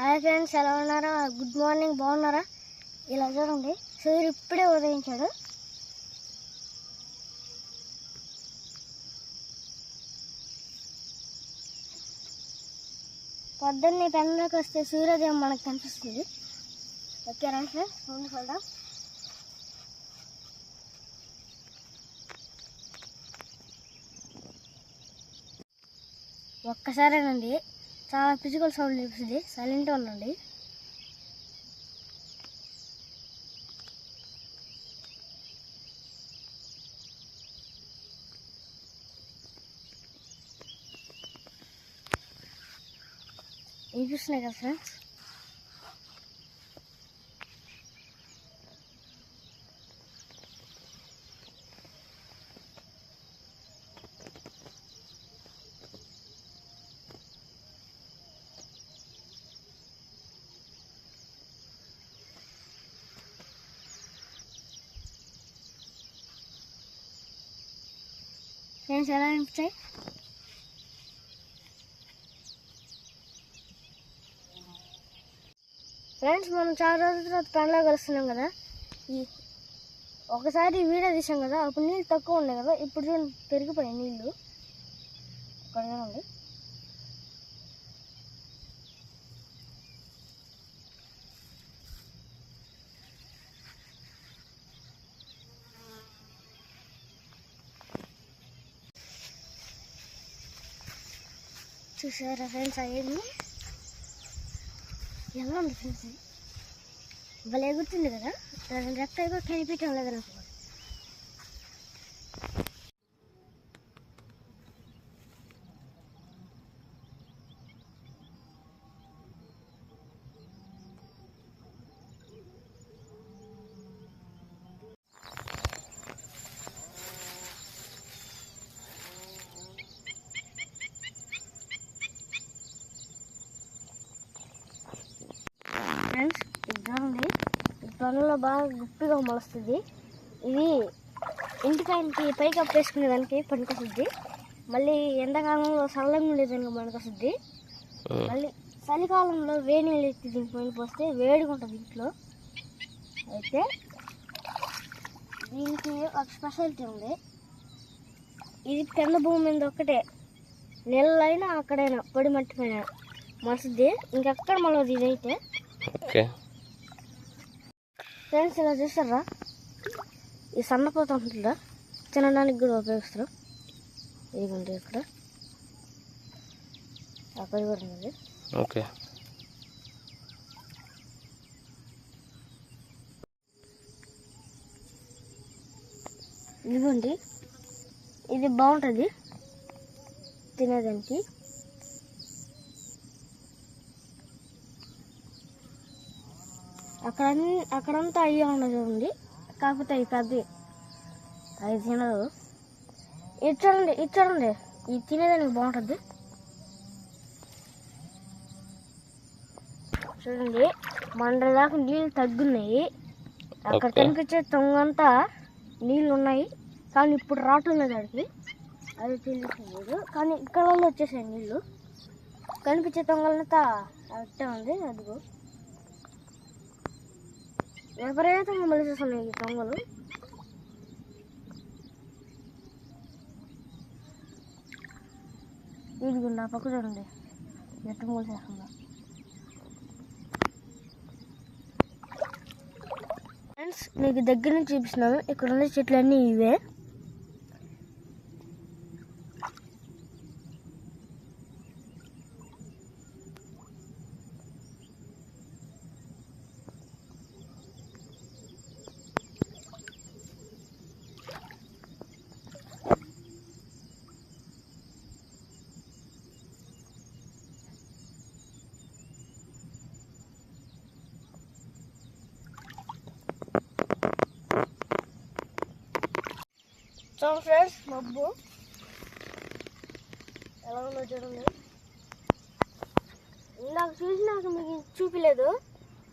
Hi friends ఎలా ఉన్నారా? Good morning బాగున్నారా? ఇలా చూడండి. సూర్యుడు ఇప్పుడే ఉదయించాడు. పొద్దున్నే పెన్లోకి వస్తే సూర్యోదయం మనకు కనిపిస్తుంది. ఓకే రండి ఫ్రెండ్స్? ముందు చూద్దాం. ఒక్కసారేనండి. చాలా ఫిజికల్ సౌండ్ చూపిస్తుంది సైలెంట్గా ఉండండి. వినిపిస్తున్నాయి కదా ఫ్రెండ్స్ ఫ్రెండ్స్ ఎలా అనిపించాయి? ఫ్రెండ్స్ మనం చాలా రోజుల తర్వాత పండ్లో కలుస్తున్నాం కదా? ఈ ఒకసారి వీడియో తీసాం కదా అప్పుడు నీళ్ళు తక్కువ ఉన్నాయి కదా ఇప్పుడు చూడండి పెరిగిపోయాయి నీళ్ళు ఇక్కడ చూడండి చూసారా ఫ్రెండ్స్? అయ్యేది. ఎలా ఉంది ఫ్రెండ్స్? భలే గుర్తుంది కదా? రెండు రెక్క కూడా కనిపించడం లేదు నాకు ఫ్రెండ్స్ ఇది ఉంది పనుల్లో బాగా గుప్పిగా మొలుస్తుంది. ఇది ఇంటికాయలకి పైకి అప్పేసుకునే దానికి పనికొస్తుంది. మళ్ళీ ఎండాకాలంలో చల్లంగా ఉండేదానికి పనికొస్తుంది. మళ్ళీ చలికాలంలో వేడి నీళ్ళు ఎత్తి దీనికి పైన పోస్తే వేడిగా ఉంటుంది ఇంట్లో. అయితే దీనికి ఒక స్పెషాలిటీ ఉంది. ఇది కింద భూమి మీద ఒక్కటే. నెలలైనా అక్కడైనా పొడి మట్టి పైన మలుస్తుంది. ఇంకెక్కడ మొలవదు ఇదైతే. ఓకే. ఫ్రెండ్స్ ఇలా చూస్తారా ఈ సన్నపోత ఉంటుందా? తినడానికి కూడా ఉపయోగిస్తారు. ఇదిగోండి ఇక్కడ. అక్కడ కూడా ఉంది. ఓకే. ఇదిగోండి. ఇది బాగుంటుంది తినేదానికి. అక్కడ అక్కడంతా అయ్యే ఉన్నది చూడండి. కాకపోతే అవి పెద్దవి అవి తినదు. ఇది చూడండి ఇది చూడండి. ఇది తినేదానికి బాగుంటుంది. చూడండి మండల దాకా నీళ్ళు తగ్గున్నాయి. అక్కడ. కనిపించే తొంగంతా నీళ్ళు ఉన్నాయి. కానీ ఇప్పుడు రావటం లేదు అడిగి అది తెలియట్లేదు. కానీ ఇక్కడ వచ్చేసాయి నీళ్ళు. కనిపించే తొంగలంతా అట్టే ఉంది అదిగో. విపరీతంగా మలిసేస్తున్నాయి ఈ దొంగలు? ఇది నా పక్క చూడండి. ఎట్టు మూసేస్తుందా ఫ్రెండ్స్ మీకు దగ్గర నుంచి చూపిస్తున్నాను. ఇక్కడ ఉన్న చెట్లన్నీ ఇవే. చూడండి ఫ్రెండ్స్ మబ్బు ఎలా ఉందో చూడండి ఇందాక చూసినాక మీకు చూపిలేదు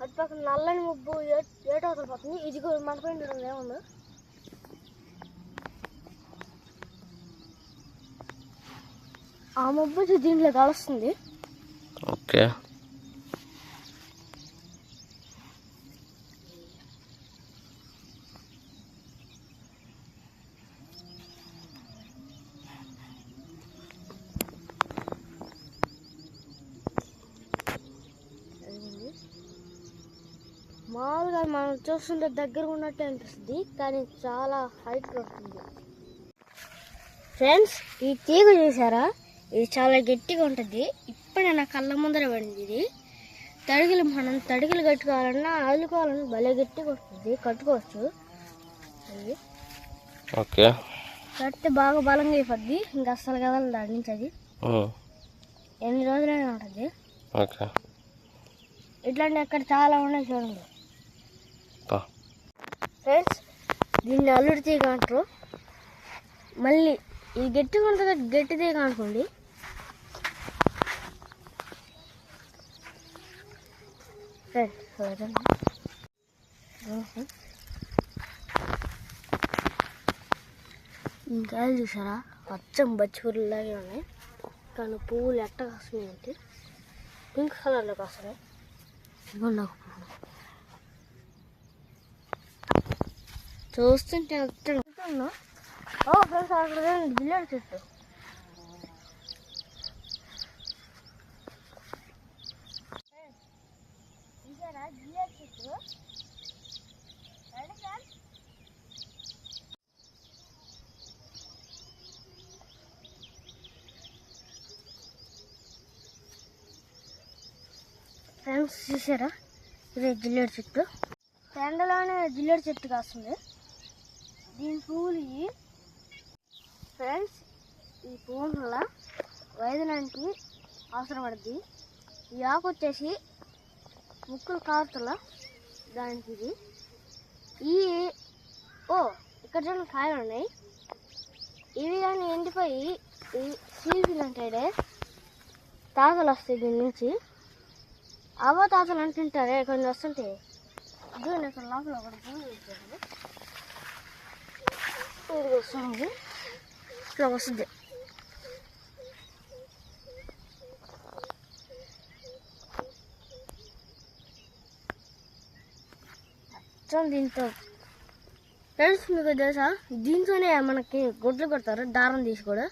అటు పక్కన నల్లని మబ్బు ఏటో అవతల పోతుంది ఇది కూడా మన పైన చూడండి ఏముందో ఆ మబ్బు దీంట్లో కలుస్తుంది ఓకే మామూలుగా మనం చూస్తుంటే దగ్గర ఉన్నట్టే అనిపిస్తుంది కానీ చాలా హైట్ ఉంటుంది ఫ్రెండ్స్ ఈ తీగ చూసారా? ఇది చాలా గట్టిగా ఉంటుంది. ఇప్పుడే నా కళ్ళ ముందర పడింది. ఇది తడిగలు మనం తడిగలు కట్టుకోవాలన్నా అల్లుకోవాలన్నా భలే గట్టిగా వస్తుంది. కట్టుకోవచ్చు. ఓకే. కడితే బాగా బలంగా అయిపోద్ది. ఇంకా అస్సలు కదలదు దాని నుంచి అది. ఎన్ని రోజులైనా ఉంటుంది. ఓకే. ఇట్లాంటి అక్కడ చాలా ఉన్నాయి చూడండి. ఫ్రెండ్స్ దీన్ని అల్లుడు తీగ అంటారు. మళ్ళీ ఇది గట్టిగా ఉంటుంది గట్టి తీగ అనుకోండి. ఇంకా చూసారా? అచ్చం బచ్చిపూరులాగే ఉన్నాయి. కానీ పువ్వులు ఎట్ట కాస్తున్నాయి అంటే పింక్ కలర్లో కాస్తున్నాయి పువ్వులు ఒక పువ్వు చూస్తుంటే వస్తున్నా ఓ ఫ్రెండ్స్ అక్కడ జిల్లాడు చెట్టు జిల్లాడు చెట్టు రండి సార్ ఫ్రెండ్స్ చూసారా ఇది జిల్లేడు చెట్టు ఎండలోనే జిల్లేడు చెట్టు కాస్తుంది దీని పువ్వులు ఇవి. ఫ్రెండ్స్ ఈ పువ్వుల వల్ల వైద్యానికి అవసరపడుద్ది. ఈ ఆకు వచ్చేసి ముక్కులు కారుతుల దానికి ఇది ఈ ఓ ఇక్కడ చూడండి కాయలు ఉన్నాయి. ఇవి కానీ ఎండిపోయి ఈ సీల్ఫీలు అంటే తాతలు వస్తాయి దీని నుంచి. అవ్వ తాతలు అంటుంటారే కొన్ని వస్తుంటే ఇది ఇక్కడ లోపల ఒకటి పువ్వు ఇది వస్తుంది ఇట్లా వస్తుంది అచ్చం దీంతో తెలుసు మీకు తెలుసా? దీంతోనే మనకి గుడ్లు కొడతారు దారం తీసి కూడా.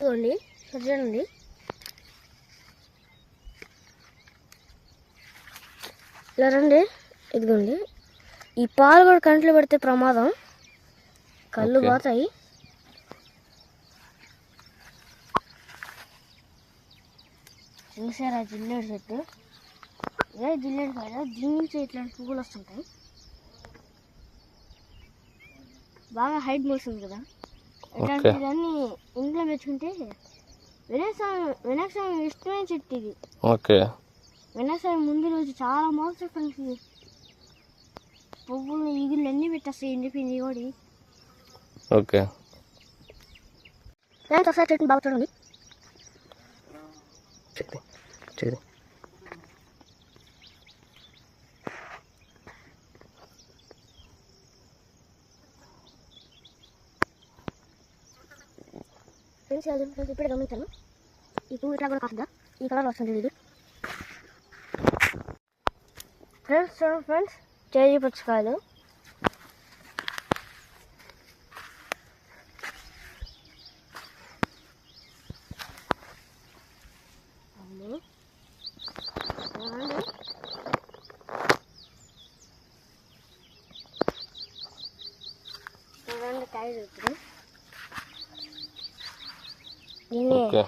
చూడండి చూడండి ఇలా రండి. ఇదిగోండి. ఈ పాలు కూడా కంట్లో పెడితే ప్రమాదం. కళ్ళు Okay. పోతాయి. చూసారా జిల్లేడు చెట్టు? ఇదే జిల్లేడు కాడ దీని నుంచి ఇట్లాంటి పువ్వులు వస్తుంటాయి. బాగా హైట్ మోస్తుంది కదా. ఇట్లాంటివన్నీ ఇంట్లో పెట్టుకుంటే వినాయక స్వామి వినాయక స్వామి ఇష్టమైన చెట్టు ఇది. ఓకే. వినాయక స్వామి ముందు రోజు చాలా మోసం ఫ్రెండ్స్ పువ్వులు ఈగులు అన్నీ పెట్టేస్తాయి ఎండిపోయింది కూడా. ఓకే. ఫ్రెండ్స్ ఒకసారి చెట్టుని బాగా చూడండి. ఫ్రెండ్స్ ఫ్రెండ్స్ ఇప్పుడే గమనించాను. ఈ పువ్వు ఇట్లా కూడా కాస్తుందా? ఈ కలర్ వస్తుంది ఇది ఫ్రెండ్స్. చూడండి ఫ్రెండ్స్ చేయి పుచ్చకాయలు అమ్మో. చూడండి. చూడండి కాయ చూపుతుంది దీన్ని ఓకే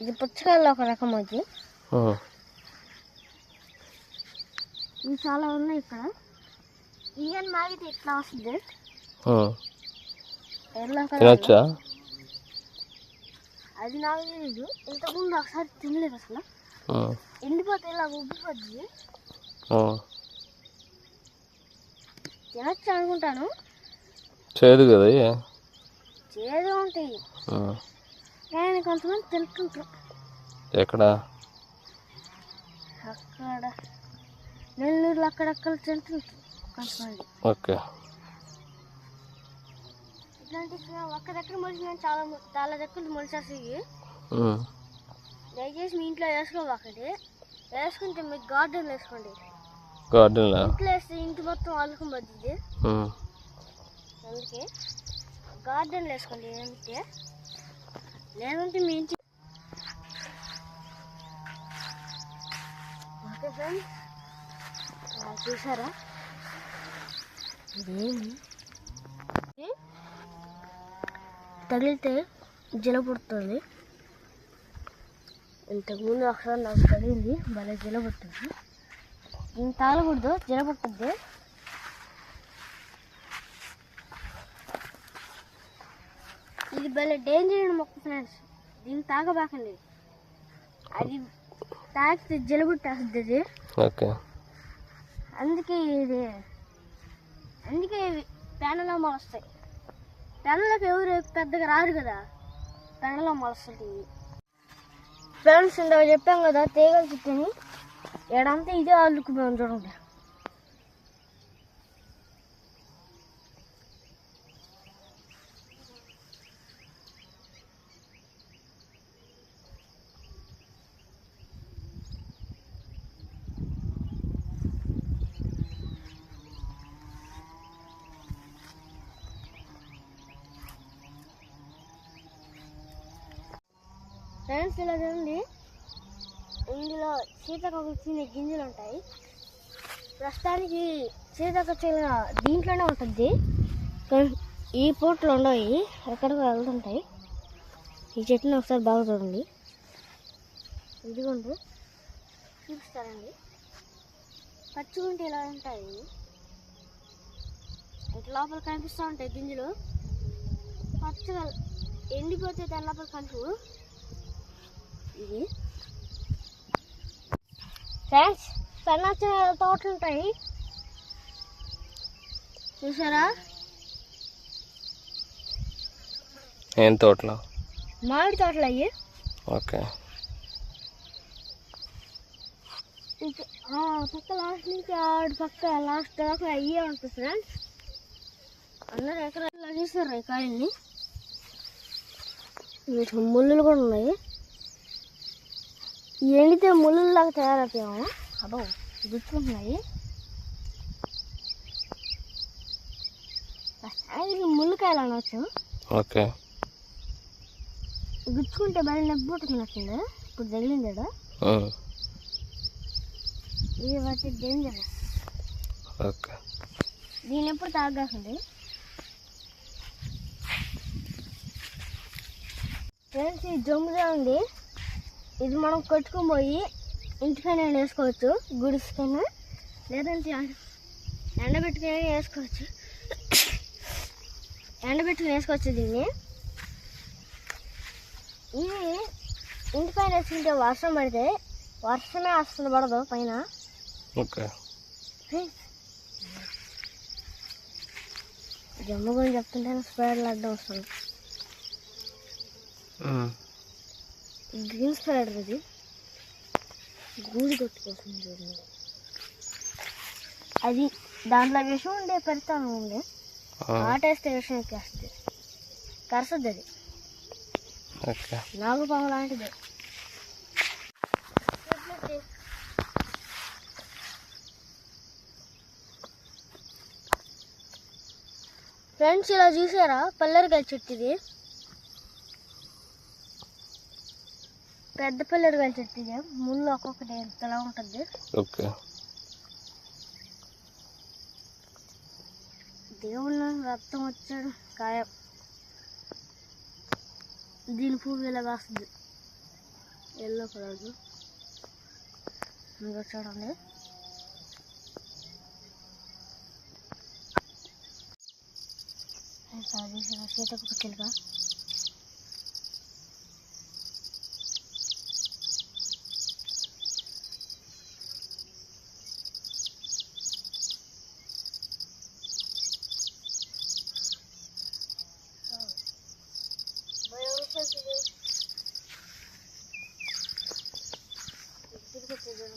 ఇది పుచ్చకాయల్లో ఒక రకం అది ఉమ్. ఇవి చాలా ఉన్నాయి ఇక్కడ. ఇవన్నీ మాగితే ఇట్లా వస్తుంది? కలర్. తినొచ్చా? అది నాకు తెలియదు ఇంతకుముందు ఒకసారి తినలేదు అసలు. ఎండిపోతే ఇలా ఉబ్బిపోద్ది. తినచ్చు అనుకుంటాను. చేదు కదా? చేదు ఉంటాయి. కానీ కొంతమంది తింటుంటారు ఎక్కడ? అక్కడ. నెల్లూరులో అక్కడక్కడ తింటుంటారు కొంతమంది. ఓకే. ఇట్లాంటి ఒక్క దగ్గర మొలిచిన చాలా చాలా దగ్గర మొలిచేస్తాయి. దయచేసి మీ ఇంట్లో వేసుకోవాకండి. వేసుకుంటే మీకు గార్డెన్ వేసుకోండి. గార్డెన్లా? ఇంట్లో వేస్తే ఇంటి మొత్తం అల్లుకుని పడుతుంది. అందుకే గార్డెన్ వేసుకోండి. ఏమంటే? లేదంటే మీ ఇంటి ఓకే ఫ్రెండ్స్. చూసారా ఇదేమి? ఇది తగిలితే జల పుడుతుంది. ఇంతకుముందు ఒకసారి నాకు తగిలింది భలే జల పుట్టింది దీన్ని తాగకూడదు జల పుట్టుద్ది ఇది భలే డేంజర్ మొక్క ఫ్రెండ్స్ దీన్ని తాగబాకండి. అది తాగితే జలబుట్టేస్తుంది అది. ఓకే. అందుకే ఇది అందుకే పెనలో మొలుస్తాయి. పెనలోకి ఎవరు పెద్దగా రారు కదా పెనలో మొలుస్తుంది ఫ్రెండ్స్ ఇందాక చెప్పాం కదా తీగలు చుట్టని ఏడంతా ఇదే అల్లుకుపోయాం చూడండి. ఫ్రెండ్స్ ఇలా చూడండి. ఇందులో సీతాకోక చిన్న గింజలు ఉంటాయి. ప్రస్తుతానికి సీతాకోక చిన్న దీంట్లోనే ఉంటుంది. ఈ పూట్లో ఉండవు ఎక్కడికి వెళ్తుంటాయి. ఈ చెట్టుని ఒకసారి బాగా చూడండి. ఇదిగోండి. చూపిస్తారండి పచ్చిగుంటే ఇలా ఉంటాయి. ఇట్లా లోపల కనిపిస్తూ ఉంటాయి గింజలు. పచ్చగా ఎండిపోతే దాని లోపల కలుపు. ఇది ఫ్రెండ్స్ పెన్నాచ తోటలు ఉంటాయి చూసారా? ఏం తోటలో? మామిడి తోటలు అయ్యి. ఓకే. పక్క లాస్ట్ నుంచి ఆడు పక్క లాస్ట్ దాకా అయ్యే ఉంటుంది ఫ్రెండ్స్ అందరు ఎకరాలు చూసారు ఈ కాయల్ని. ముళ్ళులు కూడా ఉన్నాయి. ఎండితే ముళ్ళులాగా తయారవుతాయేమో అబ్బో గుచ్చుకుంటున్నాయి ఇది ముళ్ళకాయలు అనవచ్చు ఓకే. గుచ్చుకుంటే బయట నొప్పి పుట్టుకున్నట్టుంది ఇప్పుడు తగిలింది ఇది బట్టి డేంజర్ ఓకే. దీని ఎప్పుడు తాగాల్సింది ఫ్రెండ్స్ ఈ జమ్ముగా ఉంది? ఇది మనం కొట్టుకొని పోయి ఇంటికైనా వేసుకోవచ్చు గుడిసుకైనా లేదంటే ఎండ- ఎండబెట్టుకుని వేసుకోవచ్చు. ఎండబెట్టుకుని వేసుకోవచ్చు దీన్ని. ఇది ఇంటిపైన వేసుకుంటే వర్షం పడితే వర్షమే వస్తుంది పడదు పైన. ఓకే. జమ్ము గురించి చెప్తుంటే స్ప్రైడ్లు అడ్డం వస్తుంది. గ్రీన్ స్ప్రైడర్ ఇది గూడి కొట్టుకోసం చూడండి. అది దాంట్లో విషం ఉండే పెడతాను ఉండే. ఆ, ఆటేస్తే విషం ఎక్కేస్తుంది కరసద్ది అది. నాగుపాము లాంటిది. ఫ్రెండ్స్ ఇలా చూసారా? పల్లెరకాయ చెట్టు పెద్ద పల్లెరకాయ చెట్టు ఇది ముళ్ళు ఒక్కొక్కటి ఎంతలా ఉంటుంది. ఓకే. దేవుళ్ళ రక్తం వచ్చాడు. కాయ దీని పువ్వు ఇలా కాస్తుంది. ఎల్లో కలర్ ఇంకా చూడండి. సారీ సీతకు చిలుక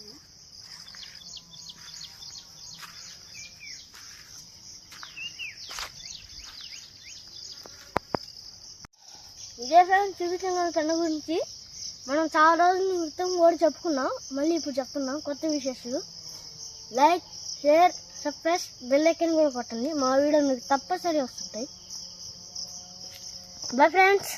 ఇదే ఫ్రెండ్స్ చూపించిన తన గురించి. మనం చాలా రోజుల క్రితం కూడా చెప్పుకున్నాం. మళ్ళీ ఇప్పుడు చెప్తున్నాం కొత్త విశేషాలు. Like share subscribe bell icon కూడా కొట్టండి. మా వీడియో మీకు తప్పనిసరి వస్తుంటాయి. Bye friends